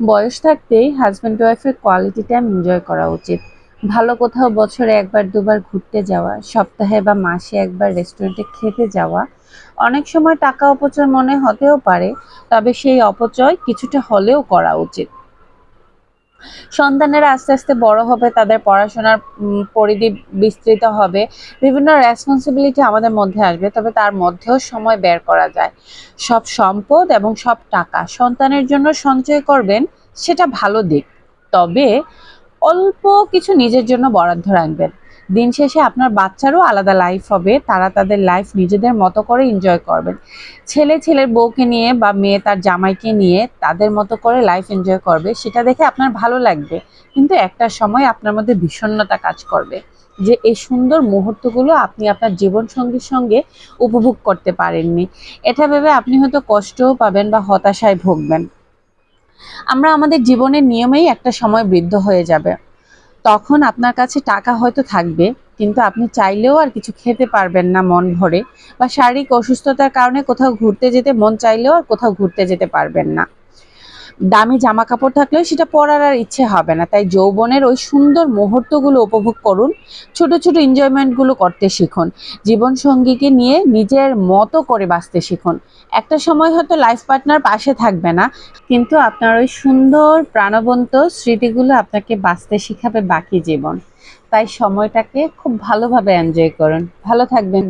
বয়স থাকতেই হাজব্যান্ড ওয়াইফের কোয়ালিটি টাইম এনজয় করা উচিত। ভালো কোথাও বছরে একবার দুবার ঘুরতে যাওয়া, সপ্তাহে বা মাসে একবার রেস্টুরেন্টে খেতে যাওয়া, অনেক সময় টাকা অপচয় মনে হতেও পারে, তবে সেই অপচয় কিছুটা হলেও করা উচিত। সন্তানেরা আস্তে আস্তে বড় হবে, তাদের পড়াশোনার পরিধি বিস্তৃত হবে। বিভিন্ন রেসপন্সিবিলিটি আমাদের মধ্যে আসবে, তবে তার মধ্যেও সময় বের করা যায়। সব সম্পদ এবং সব টাকা সন্তানের জন্য সঞ্চয় করবেন, সেটা ভালো দিক। তবে অল্প কিছু নিজের জন্য বরাদ্দ রাখবেন। দিন শেষে আপনার বাচ্চারও আলাদা লাইফ হবে। তারা তাদের লাইফ নিজেদের মতো করে এনজয় করবেন। ছেলে ছেলের বউকে নিয়ে বা মেয়ে তার জামাইকে নিয়ে তাদের মতো করে লাইফ এনজয় করবে, সেটা দেখে আপনার ভালো লাগবে। কিন্তু একটা সময় আপনার মধ্যে বিষণ্ণতা কাজ করবে। যে এই সুন্দর মুহূর্তগুলো আপনি আপনার জীবন সঙ্গীর সঙ্গে উপভোগ করতে পারেননি। এটা ভেবে আপনি হয়তো কষ্টও পাবেন বা হতাশায় ভুগবেন। আমরা আমাদের জীবনের নিয়মেই একটা সময় বৃদ্ধ হয়ে যাবে। তখন আপনার কাছে টাকা হয়তো থাকবে, কিন্তু আপনি চাইলেও আর কিছু খেতে পারবেন না মন ভরে, বা শারীরিক অসুস্থতার কারণে কোথাও ঘুরতে যেতে মন চাইলেও আর কোথাও ঘুরতে যেতে পারবেন না। দামি জামা কাপড় থাকলেও সেটা পরার আর ইচ্ছে হবে না। তাই যৌবনের ওই সুন্দর মুহূর্তগুলো উপভোগ করুন, ছোট ছোট এনজয়মেন্টগুলো করতে শিখুন জীবন সঙ্গীকে নিয়ে নিজের মতো করে বাঁচতে শিখুন। একটা সময় হয়তো লাইফ পার্টনার পাশে থাকবে না, কিন্তু আপনার ওই সুন্দর প্রাণবন্ত স্মৃতিগুলো আপনাকে বাঁচতে শিখাবে বাকি জীবন। তাই সময়টাকে খুব ভালোভাবে এনজয় করুন। ভালো থাকবেন।